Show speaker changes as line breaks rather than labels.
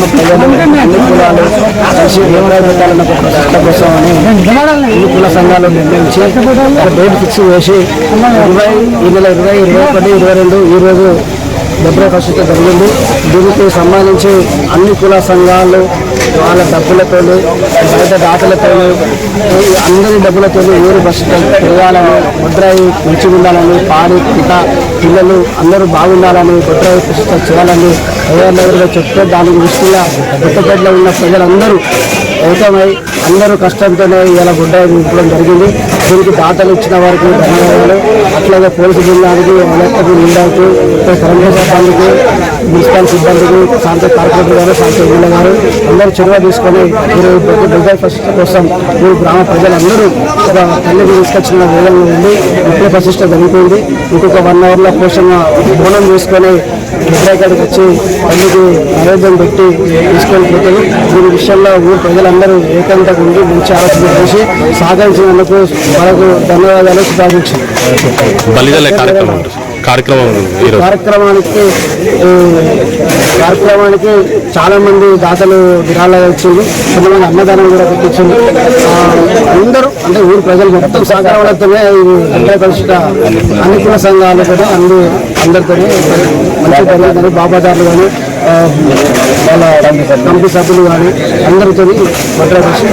గ్రామ ప్రజలు అన్ని కులాలు కలిసి దేవాలయ పెట్టాలన్న ఒక ప్రతిష్ట కోసం అని అన్ని కుల సంఘాలు నిర్ణయించి ఒక డేట్ ఫిక్స్ చేసి ఇరవై ఈ నెల ఇరవై ఇరవై ఒకటి ఇరవై రెండు ఈ రోజు డెబ్బై ఫస్ట్ జరిగింది. దీనికి సంబంధించి అన్ని కుల సంఘాలు వాళ్ళ డబ్బులతో బయట దాతలతో అందరి డబ్బులతో ఊరు బస్సు తిరగాలని ముద్రాయి మంచిగా ఉండాలని పాడి పిత పిల్లలు అందరూ బాగుండాలని ముద్రాయి ప్రతిష్ట చేయాలని ఎవరినెవరిగా చెప్తే దాని దృష్టిగా కొత్తపేటలో ఉన్న ప్రజలందరూ ఏకమై అందరూ కష్టంతోనే ఇలా గుడ్డ నింపడం జరిగింది. దీనికి దాతలు ఇచ్చిన వారికి ధన్యవాదాలు. అట్లాగే పోలీసు బృందానికి ఎలక్ట్రిక్ నిండాకు కరెంట్ సిబ్బందికి మున్సిపల్ సిబ్బందికి శాంత కార్పొరేటర్ గారు శాంత ఎమ్మెల్యే గారు అందరూ చొరవ తీసుకొని మీరు డెబ్బై ఫస్ట్ కోసం మీరు గ్రామ ప్రజలందరూ ఒక తల్లికి తీసుకొచ్చిన వేదంలో ఉంది ఇప్పుడే ప్రతిష్ట జరిగిపోయింది. ఇంకొక వన్ అవర్లో కోసం బోనం చేసుకొని విగ్రహానికి వచ్చి తల్లికి నైవేద్యం పెట్టి తీసుకొని పోతారు దీని విషయంలో ఊరు ప్రజలందరూ ఏకంగా ఉండి మంచి ఆలోచన చేసి సహకరించినందుకు మనకు ధన్యవాదాలు శుభాకాంక్షలు.
కార్యక్రమం కార్యక్రమం
కార్యక్రమానికి కార్యక్రమానికి చాలా మంది దాతలు విరాళాలు వచ్చింది కొంతమంది అన్నదానం కూడా పెట్టించింది. అందరూ అంటే ఊరు ప్రజలు మొత్తం సహకారంతోనే వెంకట పరిషత్ అన్ని కుల సంఘాలు కూడా అన్ని అందరితో మంచి బాబాదారులు కానీ వాళ్ళ కమిటీ సభ్యులు కానీ అందరితో వెంకట మంచి